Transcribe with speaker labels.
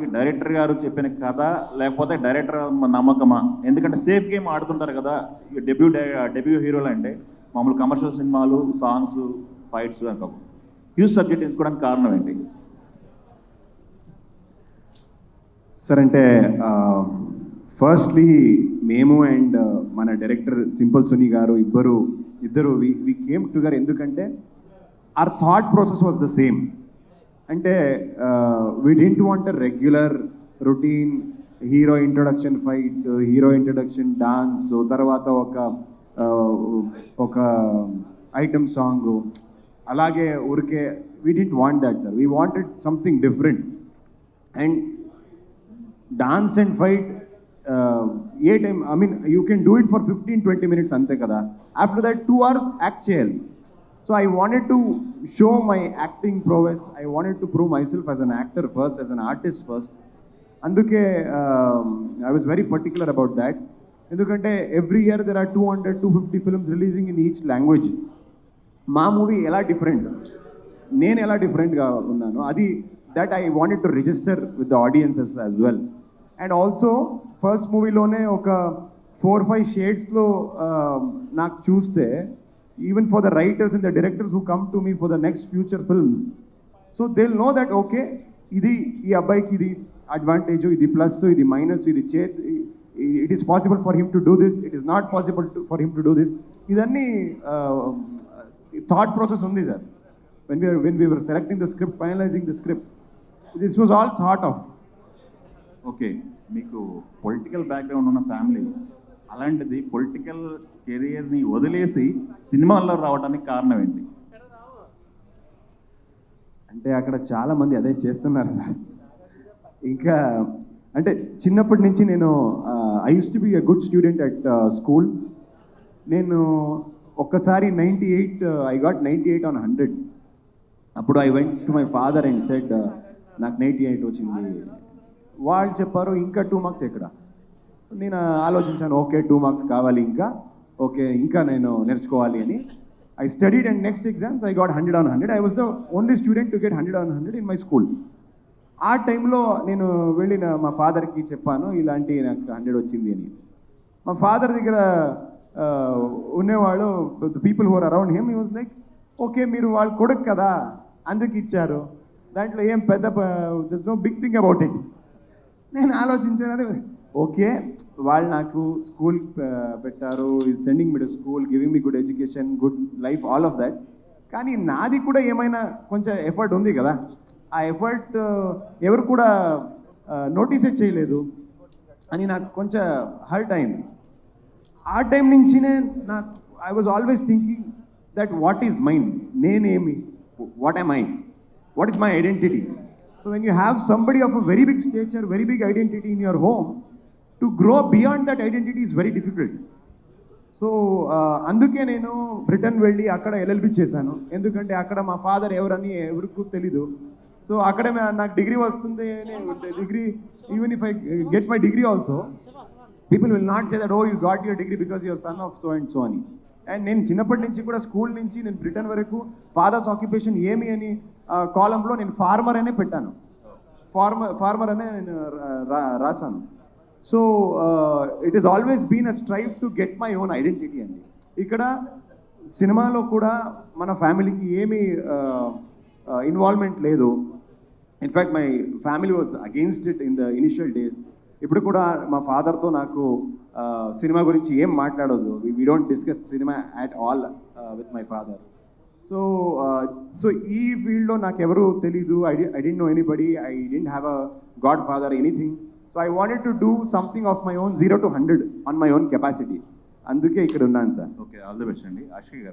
Speaker 1: మనకి డైరెక్టర్ గారు చెప్పిన కథ లేకపోతే డైరెక్టర్ నమ్మకమా? ఎందుకంటే సేఫ్ గేమ్ ఆడుతుంటారు కదా డెబ్యూ డెబ్యూ హీరోలు అంటే మామూలు కమర్షియల్ సినిమాలు సాంగ్స్ ఫైట్స్ అనుకో హ్యూజ్ సబ్జెక్ట్ ఎంచుకోవడానికి కారణం ఏంటి?
Speaker 2: సార్ అంటే ఫస్ట్లీ మేము అండ్ మన డైరెక్టర్ సింపుల్ సునీ గారు ఇద్దరు ఇద్దరు వి వి కేమ్ టుగర్ ఎందుకంటే our thought process was the same అంటే we didn't want a regular routine hero introduction fight hero introduction dance తర్వాత ఒక ఒక ఐటమ్ సాంగ్ అలాగే ఊరికే we didn't want that sir we wanted something different and dance and fight a time I mean you can do it for fifteen twenty minutes అంతే కదా. After that two hours act చేయాలి. So I wanted to show my acting prowess I wanted to prove myself as an actor first as an artist first అందుకే I was very particular about that ఎందుకంటే every year there are two hundred two fifty films releasing in each language మా movie ఎలా different నేను ఎలా డిఫరెంట్గా ఉన్నాను? అది that I wanted to register with the audiences as well and also first మూవీలోనే ఒక four five షేడ్స్లో నాకు చూస్తే even for the writers and the directors who come to me for the next future films so they know that okay ఇది ఈ అబ్బాయికి ఇది advantage ఇది plus ఇది మైనస్ ఇది చే it is possible for him to do this it is not possible for him to do this ఇదన్నీ thought process ఉంది sir when we are when we are selecting the script finalizing the script this was all thought of
Speaker 1: okay మీకు political background ఉన్న family అలాంటిది political కెరియర్ని వదిలేసి సినిమాల్లో రావడానికి కారణం ఏంటి?
Speaker 2: అంటే అక్కడ చాలామంది అదే చేస్తున్నారు సార్. ఇంకా అంటే చిన్నప్పటి నుంచి నేను I use to be a good student at school నేను ఒక్కసారి ninety eight I got ninety eight on hundred అప్పుడు I went to my father and said నాకు నైంటీ ఎయిట్ వచ్చింది. వాళ్ళు చెప్పారు ఇంకా టూ మార్క్స్ ఎక్కడ? నేను ఆలోచించాను ఓకే టూ మార్క్స్ కావాలి ఇంకా ఓకే ఇంకా నేను నేర్చుకోవాలి అని. I studied and next exams I got hundred on hundred I was the only student to get hundred on hundred in my school ఆ టైంలో నేను వెళ్ళిన మా ఫాదర్కి చెప్పాను ఇలాంటి నాకు హండ్రెడ్ వచ్చింది అని. మా ఫాదర్ దగ్గర ఉండేవాడు ఉండేవాళ్ళు people who're around him he was like okay మీరు వాళ్ళు కొడుకు కదా అందుకు ఇచ్చారు. దాంట్లో ఏం పెద్ద this no big thing about it నేను ఆలోచించాను అదే ఓకే. వాళ్ళు నాకు స్కూల్ పెట్టారు. Is sending me school giving me good education good life all of that కానీ నాది కూడా ఏమైనా కొంచెం ఎఫర్ట్ ఉంది కదా. ఆ ఎఫర్ట్ ఎవరు కూడా నోటీసే చేయలేదు అని నాకు కొంచెం హర్ట్ అయింది. ఆ టైం నుంచినే నాకు I was always thinking that what is mind నేనేమి? What am I what is my identity so when you have somebody of a very big stature very big identity in your home to grow beyond that identity is very difficult so అందుకే నేను Britain వెళ్ళి అక్కడ LLB చేశాను. ఎందుకంటే అక్కడ మా father ఎవరని ఎవరికి తెలీదు. సో అక్కడే నాకు డిగ్రీ వస్తుంది degree even if I get my degree also people will not say that oh you got your degree because your son of so and so అని. అండ్ నేను చిన్నప్పటి నుంచి కూడా స్కూల్ నుంచి నేను బ్రిటన్ వరకు ఫాదర్స్ ఆక్యుపేషన్ ఏమి అని కాలంలో నేను ఫార్మర్ అనే పెట్టాను. ఫార్మర్ ఫార్మర్ అనే నేను రాశాను. So it is always been a strive to get my own identity అండి. ఇక్కడ సినిమాలో కూడా మన ఫ్యామిలీకి ఏమీ ఇన్వాల్వ్మెంట్ లేదు. In fact my family was against it in the initial days ఇప్పుడు కూడా మా ఫాదర్తో నాకు సినిమా గురించి ఏం మాట్లాడదు we don't discuss cinema at all with my father so so ఈ ఫీల్డ్లో నాకు ఎవరు తెలీదు. I I don't know anybody I don't have a god father anything so I wanted to do something of my own zero to hundred on my own capacity అందుకే ఇక్కడ ఉన్నాను sir
Speaker 1: okay all the best అండి. అక్షయ్ గారు.